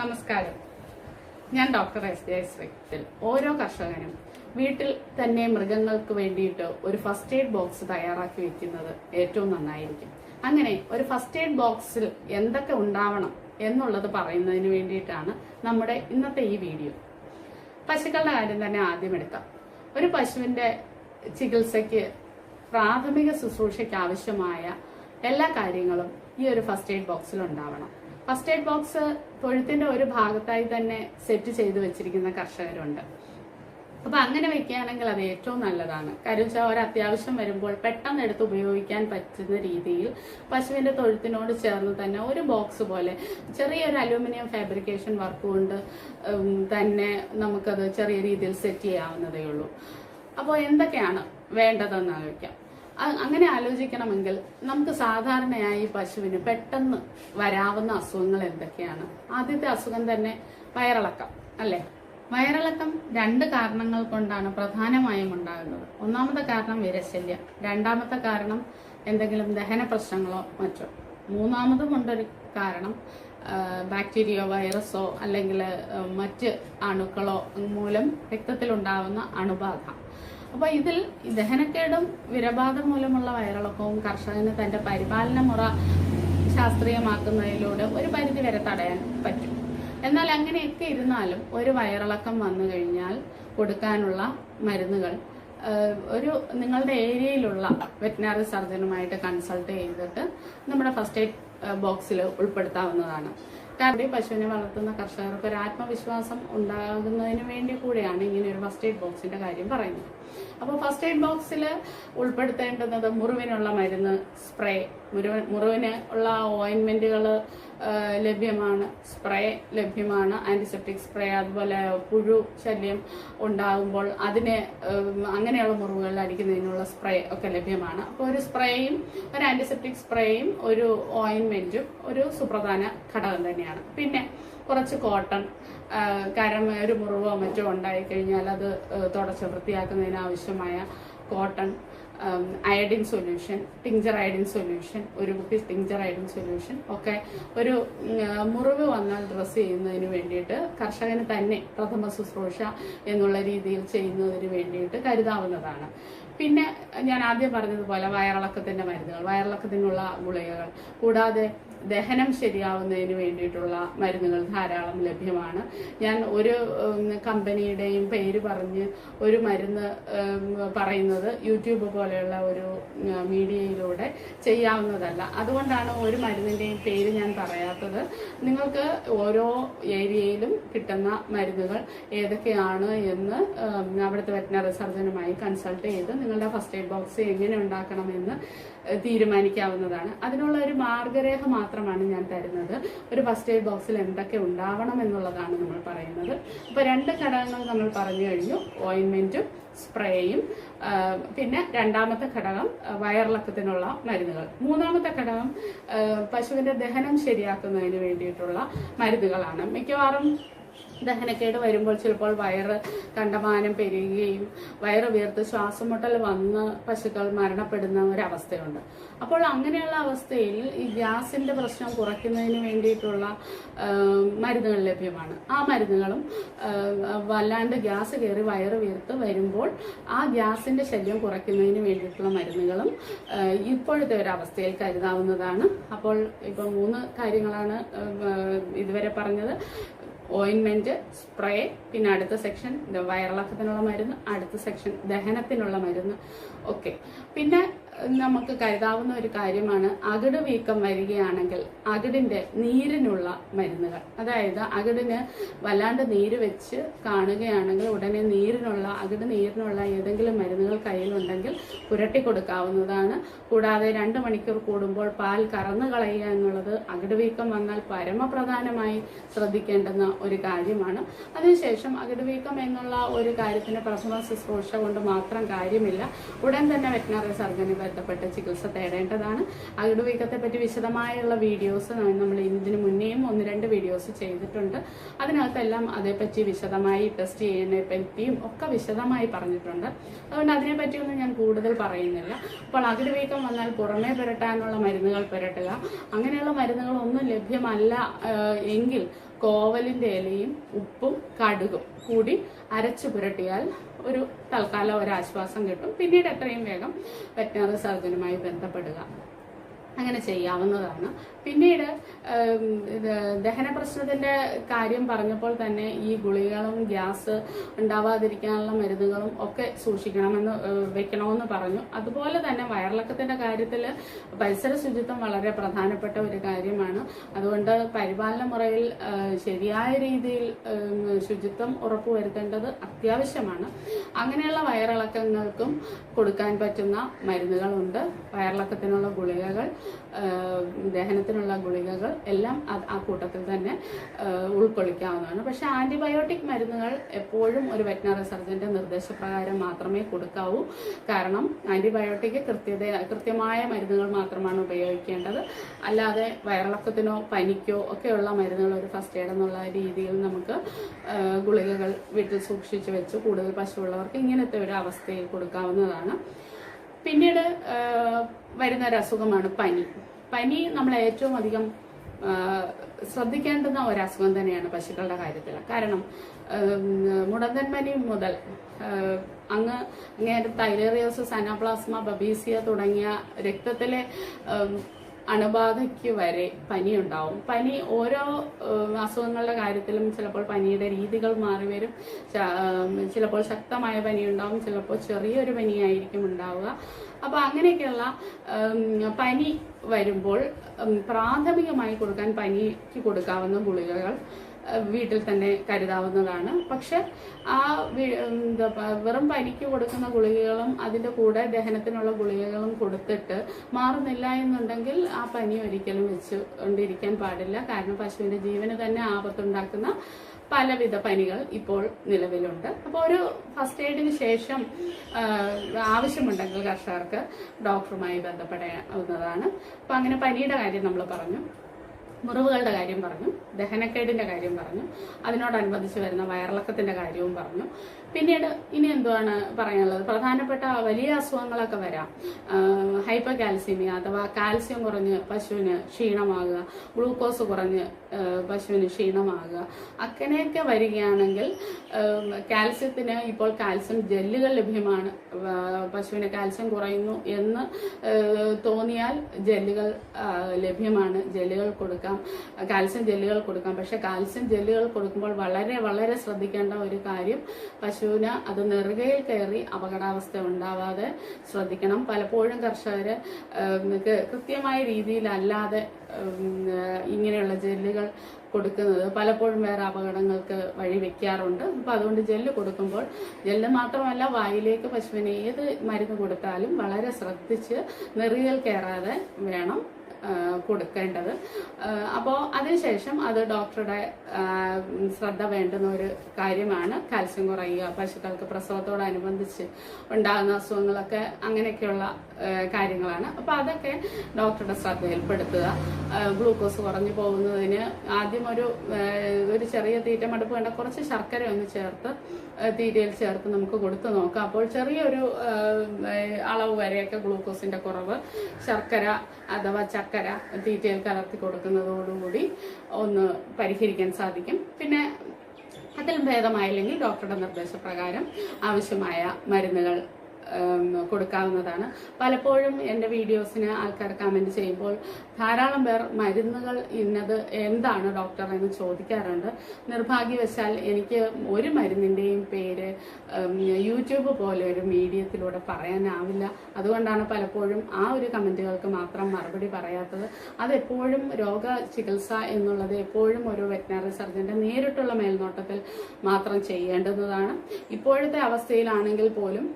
നമസ്കാരം. ഞാൻ doctor S J ശ്രീത്തിൽ ഓരോ കർഷകനും വീട്ടിൽ തന്നെ മൃഗങ്ങൾക്ക് വേണ്ടിയിട്ട് ഒരു ഫസ്റ്റ് എയ്ഡ് ബോക്സ് തയ്യാറാക്കി വെക്കുന്നത് ഏറ്റവും നന്നായിരിക്കും. അങ്ങനെ ഒരു ഫസ്റ്റ് എയ്ഡ് ബോക്സിൽ എന്തൊക്കെ ഉണ്ടാവണം എന്നുള്ളത് പറയുന്നതിന് വേണ്ടിയിട്ടാണ് നമ്മുടെ ഇന്നത്തെ ഈ വീഡിയോ. പശുക്കളുടെ കാര്യം തന്നെ ആദ്യം എടുക്കാം. ഒരു പശുവിന്റെ ചികിത്സയ്ക്ക് പ്രാഥമിക ശുശ്രൂഷയ്ക്ക് ആവശ്യമായ എല്ലാ കാര്യങ്ങളും ഈ ഒരു ഫസ്റ്റ് എയ്ഡ് ബോക്സിൽ ഉണ്ടാവണം. ഫസ്റ്റ് എയ്ഡ് ബോക്സ് തൊഴുത്തിന്റെ ഒരു ഭാഗത്തായി തന്നെ സെറ്റ് ചെയ്ത് വെച്ചിരിക്കുന്ന കർഷകരുണ്ട്. അപ്പൊ അങ്ങനെ വെക്കുകയാണെങ്കിൽ അത് ഏറ്റവും നല്ലതാണ്. കാര്യം വെച്ചാൽ ഒരു അത്യാവശ്യം വരുമ്പോൾ പെട്ടെന്ന് എടുത്ത് ഉപയോഗിക്കാൻ പറ്റുന്ന രീതിയിൽ പശുവിന്റെ തൊഴുത്തിനോട് ചേർന്ന് തന്നെ ഒരു ബോക്സ് പോലെ ചെറിയൊരു അലൂമിനിയം ഫാബ്രിക്കേഷൻ വർക്ക് കൊണ്ട് തന്നെ നമുക്കത് ചെറിയ രീതിയിൽ സെറ്റ് ചെയ്യാവുന്നതേ ഉള്ളൂ. അപ്പോൾ എന്തൊക്കെയാണ് വേണ്ടതെന്ന് ആലോചിക്കാം. അങ്ങനെ ആലോചിക്കണമെങ്കിൽ നമുക്ക് സാധാരണയായി പശുവിന് പെട്ടെന്ന് വരാവുന്ന അസുഖങ്ങൾ എന്തൊക്കെയാണ്? ആദ്യത്തെ അസുഖം തന്നെ വയറിളക്കം അല്ലെ? വയറിളക്കം രണ്ട് കാരണങ്ങൾ കൊണ്ടാണ് പ്രധാനമായും ഉണ്ടാകുന്നത്. ഒന്നാമത്തെ കാരണം വിരശല്യം രണ്ടാമത്തെ കാരണം എന്തെങ്കിലും ദഹന പ്രശ്നങ്ങളോ മറ്റോ. മൂന്നാമതും കൊണ്ടൊരു കാരണം ബാക്ടീരിയോ വൈറസോ അല്ലെങ്കിൽ മറ്റ് അണുക്കളോ മൂലം രക്തത്തിലുണ്ടാവുന്ന അണുബാധ. അപ്പൊ ഇതിൽ ദഹനക്കേടും വിരബാധ മൂലമുള്ള വയറിളക്കവും കർഷകന് തന്റെ പരിപാലന മുറ ശാസ്ത്രീയമാക്കുന്നതിലൂടെ ഒരു പരിധി വരെ തടയാൻ പറ്റും. എന്നാൽ അങ്ങനെയൊക്കെ ഇരുന്നാലും ഒരു വയറിളക്കം വന്നു കഴിഞ്ഞാൽ കൊടുക്കാനുള്ള മരുന്നുകൾ ഒരു നിങ്ങളുടെ ഏരിയയിലുള്ള വെറ്റിനറി സർജനുമായിട്ട് കൺസൾട്ട് ചെയ്തിട്ട് നമ്മുടെ ഫസ്റ്റ് എയ്ഡ് ബോക്സിൽ ഉൾപ്പെടുത്താവുന്നതാണ്. കാരണം പശുവിനെ വളർത്തുന്ന കർഷകർക്ക് ഒരു ആത്മവിശ്വാസം ഉണ്ടാകുന്നതിന് വേണ്ടി കൂടെയാണ് ഇങ്ങനെ ഒരു ഫസ്റ്റ് എയ്ഡ് ബോക്സിന്റെ കാര്യം പറയുന്നത്. അപ്പോൾ ഫസ്റ്റ് എയ്ഡ് ബോക്സിൽ ഉൾപ്പെടുത്തേണ്ടുന്നത് മുറിവിനുള്ള മരുന്ന് സ്പ്രേ. മുറിവ് മുറിവിന് ഉള്ള ഓയിൻമെന്റുകൾ ലഭ്യമാണ്. സ്പ്രേ ലഭ്യമാണ്. ആന്റിസെപ്റ്റിക് സ്പ്രേ അതുപോലെ പുഴു ശല്യം ഉണ്ടാകുമ്പോൾ അതിനെ അങ്ങനെയുള്ള മുറിവുകളിൽ അടിക്കുന്നതിനുള്ള സ്പ്രേ ഒക്കെ ലഭ്യമാണ്. അപ്പോൾ ഒരു സ്പ്രേയും ഒരു ആന്റിസെപ്റ്റിക് സ്പ്രേയും ഒരു ഓയിൻമെന്റും ഒരു സുപ്രധാന ഘടകം തന്നെയാണ്. പിന്നെ കുറച്ച് കോട്ടൺ കരം കാരണം ഒരു മുറിവോ മറ്റോ ഉണ്ടായി കഴിഞ്ഞാൽ അത് തുടച്ച് വൃത്തിയാക്കുന്നതിന് ആവശ്യമായ cotton iodine solution tincture iodine solution ഒരു കുപ്പി ടിഞ്ചർ അയഡിൻ സൊല്യൂഷൻ ഒക്കെ ഒരു മുറിവ് വന്നാൽ ഡ്രസ്സ് ചെയ്യുന്നതിന് വേണ്ടിയിട്ട് കർഷകന് തന്നെ പ്രഥമ ശുശ്രൂഷ എന്നുള്ള രീതിയിൽ ചെയ്യുന്നതിന് വേണ്ടിയിട്ട് കരുതാവുന്നതാണ്. പിന്നെ ഞാൻ ആദ്യം പറഞ്ഞതുപോലെ വയറിളക്കത്തിന്റെ മരുന്നുകൾ വയറിളക്കത്തിനുള്ള ഗുളികകൾ കൂടാതെ ദഹനം ശരിയാവുന്നതിന് വേണ്ടിയിട്ടുള്ള മരുന്നുകൾ ധാരാളം ലഭ്യമാണ്. ഞാൻ ഒരു കമ്പനിയുടെയും പേര് പറഞ്ഞ് ഒരു മരുന്ന് പറയുന്നത് യൂട്യൂബ് പോലെയുള്ള ഒരു മീഡിയയിലൂടെ ചെയ്യാവുന്നതല്ല. അതുകൊണ്ടാണ് ഒരു മരുന്നിന്റെയും പേര് ഞാൻ പറയാത്തത്. നിങ്ങൾക്ക് ഓരോ ഏരിയയിലും കിട്ടുന്ന മരുന്നുകൾ ഏതൊക്കെയാണ് എന്ന് അവിടുത്തെ വെറ്റിനറി സർജനുമായി കൺസൾട്ട് ചെയ്ത് നിങ്ങളുടെ ഫസ്റ്റ് എയ്ഡ് ബോക്സ് എങ്ങനെ ഉണ്ടാക്കണമെന്ന് തീരുമാനിക്കാവുന്നതാണ്. അതിനുള്ള ഒരു മാർഗരേഖ മാത്രമാണ് ഞാൻ തരുന്നത്. ഒരു ഫസ്റ്റ് എയ്ഡ് ബോക്സിൽ എന്തൊക്കെ ഉണ്ടാവണം എന്നുള്ളതാണ് നമ്മൾ പറയുന്നത്. അപ്പോൾ രണ്ട് ഘടകങ്ങൾ നമ്മൾ പറഞ്ഞു കഴിഞ്ഞു. ഓയിൻമെന്റും സ്പ്രേയും പിന്നെ രണ്ടാമത്തെ ഘടകം വയറിളക്കത്തിനുള്ള മരുന്നുകൾ. മൂന്നാമത്തെ ഘടകം പശുവിന്റെ ദഹനം ശരിയാക്കുന്നതിന് വേണ്ടിയിട്ടുള്ള മരുന്നുകളാണ്. മിക്കവാറും ദഹനക്കേട് വരുമ്പോൾ ചിലപ്പോൾ വയറ് കണ്ടമാനം പെരുകുകയും വയറ് വീർത്ത് ശ്വാസം മുട്ടൽ വന്ന് പശുക്കൾ മരണപ്പെടുന്ന ഒരവസ്ഥയുണ്ട്. അപ്പോൾ അങ്ങനെയുള്ള അവസ്ഥയിൽ ഈ ഗ്യാസിന്റെ പ്രശ്നം കുറയ്ക്കുന്നതിന് വേണ്ടിയിട്ടുള്ള മരുന്നുകൾ ലഭ്യമാണ്. ആ മരുന്നുകളും വല്ലാണ്ട് ഗ്യാസ് കയറി വയറ് വീർത്ത് വരുമ്പോൾ ആ ഗ്യാസിന്റെ ശല്യം കുറയ്ക്കുന്നതിന് വേണ്ടിയിട്ടുള്ള മരുന്നുകളും ഇപ്പോഴത്തെ ഒരു അവസ്ഥയിൽ കരുതാവുന്നതാണ്. അപ്പോൾ ഇപ്പം മൂന്ന് കാര്യങ്ങളാണ് ഇതുവരെ പറഞ്ഞത്. ഓയിൻമെന്റ് സ്പ്രേ പിന്നെ അടുത്ത സെക്ഷൻ വയറിളക്കത്തിനുള്ള മരുന്ന് അടുത്ത സെക്ഷൻ ദഹനത്തിനുള്ള മരുന്ന്. ഓക്കെ പിന്നെ നമുക്ക് കരുതാവുന്ന ഒരു കാര്യമാണ് അകിട് വീക്കം വരികയാണെങ്കിൽ അകിടിന്റെ നീരിനുള്ള മരുന്നുകൾ. അതായത് അകിടിന് വല്ലാണ്ട് നീര് വെച്ച് കാണുകയാണെങ്കിൽ ഉടനെ നീരിനുള്ള അകിട് നീരിനുള്ള ഏതെങ്കിലും മരുന്നുകൾ കയ്യിലുണ്ടെങ്കിൽ പുരട്ടി കൊടുക്കാവുന്നതാണ്. കൂടാതെ രണ്ട് മണിക്കൂർ കൂടുമ്പോൾ പാൽ കറന്നു കളയുക എന്നുള്ളത് അകിട് വീക്കം വന്നാൽ പരമപ്രധാനമായി ശ്രദ്ധിക്കേണ്ടുന്ന ഒരു കാര്യമാണ്. അതിനുശേഷം അകിട് വീക്കം എന്നുള്ള ഒരു കാര്യത്തിന് പ്രസവ ശുശ്രൂഷ കൊണ്ട് മാത്രം കാര്യമില്ല. ഉടൻ തന്നെ വെറ്റിനറി സർജനെ ബന്ധപ്പെട്ട് ചികിത്സ തേടേണ്ടതാണ്. അകിട് വീക്കത്തെ പറ്റി വിശദമായുള്ള വീഡിയോസ് നമ്മൾ ഇതിനു മുന്നേയും ഒന്ന് രണ്ട് വീഡിയോസ് ചെയ്തിട്ടുണ്ട്. അതിനകത്തെല്ലാം അതേപ്പറ്റി വിശദമായി ടെസ്റ്റ് ചെയ്യുന്നതിനെ പറ്റിയും ഒക്കെ വിശദമായി പറഞ്ഞിട്ടുണ്ട്. അതുകൊണ്ട് അതിനെപ്പറ്റിയൊന്നും ഞാൻ കൂടുതൽ പറയുന്നില്ല. അപ്പോൾ അകിട് വീക്കം വന്നാൽ പുറമേ പുരട്ടാനുള്ള മരുന്നുകൾ പുരട്ടുക. അങ്ങനെയുള്ള മരുന്നുകളൊന്നും ലഭ്യമല്ല എങ്കിൽ കോവലിന്റെ ഇലയും ഉപ്പും കടുകും കൂടി അരച്ചു പുരട്ടിയാൽ ഒരു തൽക്കാലം ഒരാശ്വാസം കിട്ടും. പിന്നീട് എത്രയും വേഗം വെറ്റിനറി സർജനുമായി ബന്ധപ്പെടുക. അങ്ങനെ ചെയ്യാവുന്നതാണ്. പിന്നീട് ദഹന പ്രശ്നത്തിന്റെ കാര്യം പറഞ്ഞപ്പോൾ തന്നെ ഈ ഗുളികകളും ഗ്യാസ് ഉണ്ടാവാതിരിക്കാനുള്ള മരുന്നുകളും ഒക്കെ സൂക്ഷിക്കണമെന്ന് വെക്കണമെന്ന് പറഞ്ഞു. അതുപോലെ തന്നെ വയറിളക്കത്തിന്റെ കാര്യത്തിൽ പരിസര ശുചിത്വം വളരെ പ്രധാനപ്പെട്ട ഒരു കാര്യമാണ്. അതുകൊണ്ട് പരിപാലന മുറയിൽ ശരിയായ രീതിയിൽ ശുചിത്വം ഉറപ്പുവരുത്തേണ്ടത് അത്യാവശ്യമാണ്. അങ്ങനെയുള്ള വയറിളക്കങ്ങൾക്കും കൊടുക്കാൻ പറ്റുന്ന മരുന്നുകളുണ്ട്. വയറിളക്കത്തിനുള്ള ഗുളികകൾ ദഹനത്തിനുള്ള ഗുളികകൾ എല്ലാം ആ കൂട്ടത്തിൽ തന്നെ ഉൾക്കൊള്ളിക്കാവുന്നതാണ്. പക്ഷേ ആന്റിബയോട്ടിക് മരുന്നുകൾ എപ്പോഴും ഒരു വെറ്റിനറി സർജന്റെ നിർദ്ദേശപ്രകാരം മാത്രമേ കൊടുക്കാവൂ. കാരണം ആന്റിബയോട്ടിക് കൃത്യത കൃത്യമായ മരുന്നുകൾ മാത്രമാണ് ഉപയോഗിക്കേണ്ടത്. അല്ലാതെ വയറിളക്കത്തിനോ പനിക്കോ ഒക്കെയുള്ള മരുന്നുകൾ ഒരു ഫസ്റ്റ് എയ്ഡ് എന്നുള്ള രീതിയിൽ നമുക്ക് ഗുളികകൾ വീട്ടിൽ സൂക്ഷിച്ചു വെച്ച് കൂടുതൽ പശുവുള്ളവർക്ക് ഇങ്ങനത്തെ ഒരു അവസ്ഥയിൽ കൊടുക്കാവുന്നതാണ്. പിന്നീട് വരുന്ന ഒരു അസുഖമാണ് പനി. പനി നമ്മൾ ഏറ്റവും അധികം ശ്രദ്ധിക്കേണ്ടുന്ന ഒരു അസുഖം തന്നെയാണ് പശുക്കളുടെ കാര്യത്തിൽ കാരണം മുടന്തൻ പനി മുതൽ അങ്ങ് അങ്ങേരെ തൈലേറിയോസ് അനാപ്ലാസ്മ ബബീസിയ തുടങ്ങിയ രക്തത്തിലെ അണുബാധയ്ക്ക് വരെ പനി ഉണ്ടാവും പനി ഓരോ അസുഖങ്ങളുടെ കാര്യത്തിലും ചിലപ്പോൾ പനിയുടെ രീതികൾ മാറി വരും. ചിലപ്പോൾ ശക്തമായ പനി ഉണ്ടാവും ചിലപ്പോൾ ചെറിയൊരു പനിയായിരിക്കും ഉണ്ടാവുക. അപ്പോൾ അങ്ങനെയൊക്കെയുള്ള പനി വരുമ്പോൾ പ്രാഥമികമായി കൊടുക്കാൻ പനിക്ക് കൊടുക്കാവുന്ന ഗുളികകൾ വീട്ടിൽ തന്നെ കരുതാവുന്നതാണ്. പക്ഷെ ആ എന്താ വെറും പനിക്ക് കൊടുക്കുന്ന ഗുളികകളും അതിന്റെ കൂടെ ദഹനത്തിനുള്ള ഗുളികകളും കൊടുത്തിട്ട് മാറുന്നില്ല എന്നുണ്ടെങ്കിൽ ആ പനി ഒരിക്കലും വെച്ച് കൊണ്ടിരിക്കാൻ പാടില്ല. കാരണം പശുവിന്റെ ജീവന് തന്നെ ആപത്തുണ്ടാക്കുന്ന പലവിധ പനികൾ ഇപ്പോൾ നിലവിലുണ്ട്. അപ്പോൾ ഒരു ഫസ്റ്റ് എയ്ഡിന് ശേഷം ആവശ്യമുണ്ടെങ്കിൽ കർഷകർക്ക് ഡോക്ടറുമായി ബന്ധപ്പെടാവുന്നതാണ് അപ്പോൾ അങ്ങനെ പനിയുടെ കാര്യം നമ്മൾ പറഞ്ഞു. മുറിവുകളുടെ കാര്യം പറഞ്ഞു ദഹനക്കേടിന്റെ കാര്യം പറഞ്ഞു അതിനോടനുബന്ധിച്ച് വരുന്ന വയറിളക്കത്തിന്റെ കാര്യവും പറഞ്ഞു. പിന്നീട് ഇനി എന്തുവാണ് പറയാനുള്ളത്? പ്രധാനപ്പെട്ട വലിയ അസുഖങ്ങളൊക്കെ വരാം. ഹൈപ്പർ കാൽസ്യമിയ അഥവാ കാൽസ്യം കുറഞ്ഞ് പശുവിന് ക്ഷീണമാകുക ഗ്ലൂക്കോസ് കുറഞ്ഞ് പശുവിന് ക്ഷീണമാകുക അങ്ങനെയൊക്കെ വരികയാണെങ്കിൽ കാൽസ്യത്തിന് ഇപ്പോൾ കാൽസ്യം ജെല്ലുകൾ ലഭ്യമാണ്. പശുവിന് കാൽസ്യം കുറയുന്നു എന്ന് തോന്നിയാൽ ജെല്ലുകൾ ലഭ്യമാണ്. ജെല്ലുകൾ കൊടുക്കാം. കാൽസ്യം ജെല്ലുകൾ കൊടുക്കാം. പക്ഷെ കാൽസ്യം ജെല്ലുകൾ കൊടുക്കുമ്പോൾ വളരെ വളരെ ശ്രദ്ധിക്കേണ്ട ഒരു കാര്യം പശുവിന് അത് നെറുകയിൽ കയറി അപകടാവസ്ഥ ഉണ്ടാവാതെ ശ്രദ്ധിക്കണം. പലപ്പോഴും കർഷകർ കൃത്യമായ രീതിയിലല്ലാതെ ഇങ്ങനെയുള്ള ജെല്ലുകൾ കൊടുക്കുന്നത്. പലപ്പോഴും വേറെ അപകടങ്ങൾക്ക് വഴി വെക്കാറുണ്ട്. അപ്പോൾ അതുകൊണ്ട് ജെല്ല് കൊടുക്കുമ്പോൾ ജെല്ല് മാത്രമല്ല വായിലേക്ക് പശുവിന് ഏത് മരുന്ന് കൊടുത്താലും വളരെ ശ്രദ്ധിച്ച് നെറിയൽ കയറാതെ വേണം കൊടുക്കേണ്ടത്. അപ്പോൾ അതിനുശേഷം അത് ഡോക്ടറുടെ ശ്രദ്ധ വേണ്ടുന്ന ഒരു കാര്യമാണ് കാൽസ്യം കുറയുക പശുക്കൾക്ക് പ്രസവത്തോടനുബന്ധിച്ച് ഉണ്ടാകുന്ന അസുഖങ്ങളൊക്കെ അങ്ങനെയൊക്കെയുള്ള കാര്യങ്ങളാണ്. അപ്പോൾ അതൊക്കെ ഡോക്ടറുടെ ശ്രദ്ധയിൽപ്പെടുത്തുക. ഗ്ലൂക്കോസ് കുറഞ്ഞു പോകുന്നതിന് ആദ്യം ഒരു ഒരു ചെറിയ തീറ്റ മടുപ്പ് വേണ്ട. കുറച്ച് ശർക്കര ഒന്ന് ചേർത്ത് തീറ്റയിൽ ചേർത്ത് നമുക്ക് കൊടുത്തു നോക്കാം. അപ്പോൾ ചെറിയൊരു അളവ് വരെയൊക്കെ ഗ്ലൂക്കോസിന്റെ കുറവ് ശർക്കര അഥവാ ചക്കര തീറ്റയിൽ കലർത്തി കൊടുക്കുന്നതോടുകൂടി ഒന്ന് പരിഹരിക്കാൻ സാധിക്കും. പിന്നെ അതിൽ ഭേദമായില്ലെങ്കിൽ ഡോക്ടറുടെ നിർദ്ദേശപ്രകാരം ആവശ്യമായ മരുന്നുകൾ കൊടുക്കാവുന്നതാണ്. പലപ്പോഴും എന്റെ വീഡിയോസിന് ആൾക്കാർ കമന്റ് ചെയ്യുമ്പോൾ ധാരാളം പേർ മരുന്നുകൾ ഇന്നത് എന്താണ് ഡോക്ടർ എന്ന് ചോദിക്കാറുണ്ട്. നിർഭാഗ്യവശാൽ എനിക്ക് ഒരു മരുന്നിന്റെയും പേര് യൂട്യൂബ് പോലെ ഒരു മീഡിയത്തിലൂടെ പറയാനാവില്ല. അതുകൊണ്ടാണ് പലപ്പോഴും ആ ഒരു കമന്റുകൾക്ക് മാത്രം മറുപടി പറയാത്തത്. അതെപ്പോഴും രോഗ ചികിത്സ എന്നുള്ളത് എപ്പോഴും ഒരു വെറ്റിനറി സർജന്റെ നേരിട്ടുള്ള മേൽനോട്ടത്തിൽ മാത്രം ചെയ്യേണ്ടുന്നതാണ്. ഇപ്പോഴത്തെ അവസ്ഥയിലാണെങ്കിൽ പോലും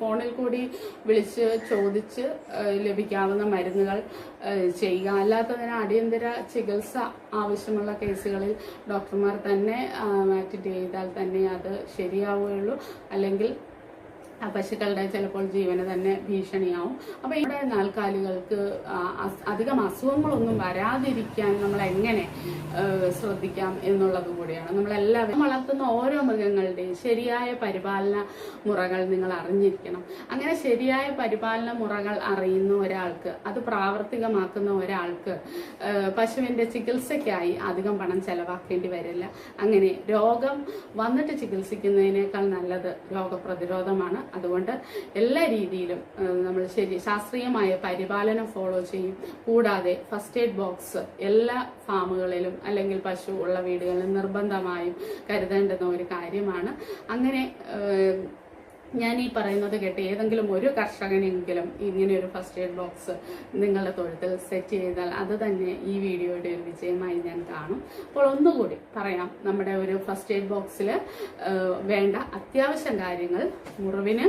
ഫോണിൽ കൂടി വിളിച്ച് ചോദിച്ച് ലഭിക്കാവുന്ന മരുന്നുകൾ ചെയ്യുക. അല്ലാത്തതിന് അടിയന്തര ചികിത്സ ആവശ്യമുള്ള കേസുകളിൽ ഡോക്ടർമാർ തന്നെ അറ്റൻഡ് ചെയ്താൽ തന്നെ അത് ശരിയാവുകയുള്ളൂ. അല്ലെങ്കിൽ പശുക്കളുടെ ചിലപ്പോൾ ജീവന് തന്നെ ഭീഷണിയാവും. അപ്പൊ ഇവിടെ നാൽക്കാലികൾക്ക് അധികം അസുഖങ്ങളൊന്നും വരാതിരിക്കാൻ നമ്മൾ എങ്ങനെ ശ്രദ്ധിക്കാം എന്നുള്ളത് കൂടിയാണ്. നമ്മളെല്ലാവരും വളർത്തുന്ന ഓരോ മൃഗങ്ങളുടെയും ശരിയായ പരിപാലന മുറകൾ നിങ്ങൾ അറിഞ്ഞിരിക്കണം. അങ്ങനെ ശരിയായ പരിപാലന മുറകൾ അറിയുന്ന ഒരാൾക്ക് അത് പ്രാവർത്തികമാക്കുന്ന ഒരാൾക്ക് പശുവിന്റെ ചികിത്സയ്ക്കായി അധികം പണം ചെലവാക്കേണ്ടി വരില്ല. അങ്ങനെ രോഗം വന്നിട്ട് ചികിത്സിക്കുന്നതിനേക്കാൾ നല്ലത് രോഗപ്രതിരോധമാണ്. അതുകൊണ്ട് എല്ലാ രീതിയിലും നമ്മൾ ശരി ശാസ്ത്രീയമായ പരിപാലനം ഫോളോ ചെയ്യും. കൂടാതെ ഫസ്റ്റ് എയ്ഡ് ബോക്സ് എല്ലാ ഫാമുകളിലും അല്ലെങ്കിൽ പശു ഉള്ള വീടുകളിലും നിർബന്ധമായും കരുതേണ്ടുന്ന ഒരു കാര്യമാണ്. അങ്ങനെ ഞാൻ ഈ പറയുന്നത് കേട്ട് ഏതെങ്കിലും ഒരു കർഷകനെങ്കിലും ഇങ്ങനെ ഒരു ഫസ്റ്റ് എയ്ഡ് ബോക്സ് നിങ്ങളുടെ തൊഴുത്തിൽ സെറ്റ് ചെയ്താൽ അത് തന്നെ ഈ വീഡിയോയുടെ ഒരു വിജയമായി ഞാൻ കാണും. അപ്പോൾ ഒന്നുകൂടി പറയാം നമ്മുടെ ഒരു ഫസ്റ്റ് എയ്ഡ് ബോക്സിൽ വേണ്ട അത്യാവശ്യം കാര്യങ്ങൾ മുറിവിന്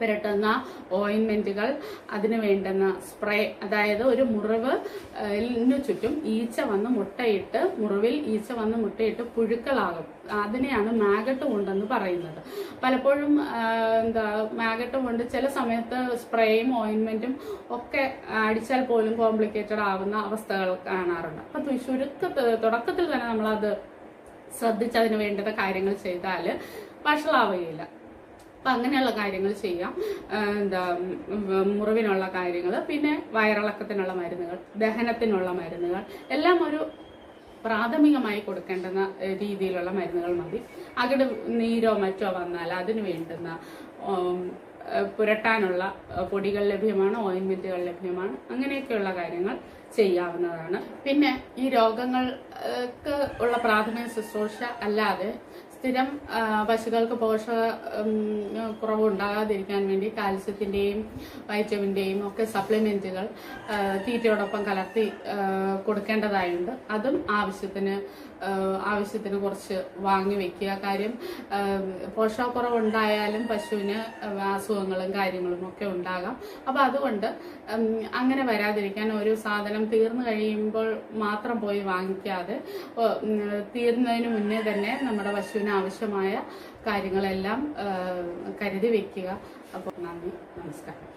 പുരട്ടുന്ന ഓയിൻമെന്റുകൾ അതിന് വേണ്ടുന്ന സ്പ്രേ അതായത് ഒരു മുറിവ് ചുറ്റും ഈച്ച വന്ന് മുട്ടയിട്ട് മുറിവിൽ ഈച്ച വന്ന് മുട്ടയിട്ട് പുഴുക്കളാകും. അതിനെയാണ് മാഗട്ട് കൊണ്ടെന്ന് പറയുന്നത്. പലപ്പോഴും എന്താ മാഗട്ട് കൊണ്ട് ചില സമയത്ത് സ്പ്രേയും ഓയിൻമെന്റും ഒക്കെ അടിച്ചാൽ പോലും കോംപ്ലിക്കേറ്റഡ് ആകുന്ന അവസ്ഥകൾ കാണാറുണ്ട്. അപ്പൊ തു- തുടക്കത്തിൽ തന്നെ നമ്മളത് ശ്രദ്ധിച്ച് അതിന് വേണ്ടുന്ന കാര്യങ്ങൾ ചെയ്താൽ വഷളാവുകയില്ല. അപ്പൊ അങ്ങനെയുള്ള കാര്യങ്ങൾ ചെയ്യാം. എന്താ മുറിവിനുള്ള കാര്യങ്ങൾ പിന്നെ വയറിളക്കത്തിനുള്ള മരുന്നുകൾ ദഹനത്തിനുള്ള മരുന്നുകൾ എല്ലാം ഒരു പ്രാഥമികമായി കൊടുക്കേണ്ട രീതിയിലുള്ള മരുന്നുകൾ മതി. അകിട് നീരോ മറ്റോ വന്നാൽ അതിന് വേണ്ടുന്ന പുരട്ടാനുള്ള പൊടികൾ ലഭ്യമാണ് ഓയിൻമെന്റുകൾ ലഭ്യമാണ് അങ്ങനെയൊക്കെയുള്ള കാര്യങ്ങൾ ചെയ്യാവുന്നതാണ്. പിന്നെ ഈ രോഗങ്ങൾക്ക് ഉള്ള പ്രാഥമിക ശുശ്രൂഷ അല്ലാതെ സ്ഥിരം പശുക്കൾക്ക് പോഷക കുറവ് ഉണ്ടാകാതിരിക്കാൻ വേണ്ടി കാൽസ്യത്തിന്റെയും വൈറ്റമിന്റെയും ഒക്കെ സപ്ലിമെന്റുകൾ ആ, തീറ്റയോടൊപ്പം കലർത്തി കൊടുക്കേണ്ടതായുണ്ട്. അതും ആവശ്യത്തിന് ആവശ്യത്തിന് കുറച്ച് വാങ്ങി വെക്കുക. കാര്യം പോഷകക്കുറവുണ്ടായാലും പശുവിന് അസുഖങ്ങളും കാര്യങ്ങളും ഒക്കെ ഉണ്ടാകാം. അപ്പൊ അതുകൊണ്ട് അങ്ങനെ വരാതിരിക്കാൻ ഒരു സാധനം തീർന്നു കഴിയുമ്പോൾ മാത്രം പോയി വാങ്ങിക്കാതെ തീർന്നതിന് മുന്നേ തന്നെ നമ്മുടെ പശുവിന് ആവശ്യമായ കാര്യങ്ങളെല്ലാം കരുതി വെക്കുക. അപ്പോൾ നന്ദി. നമസ്കാരം.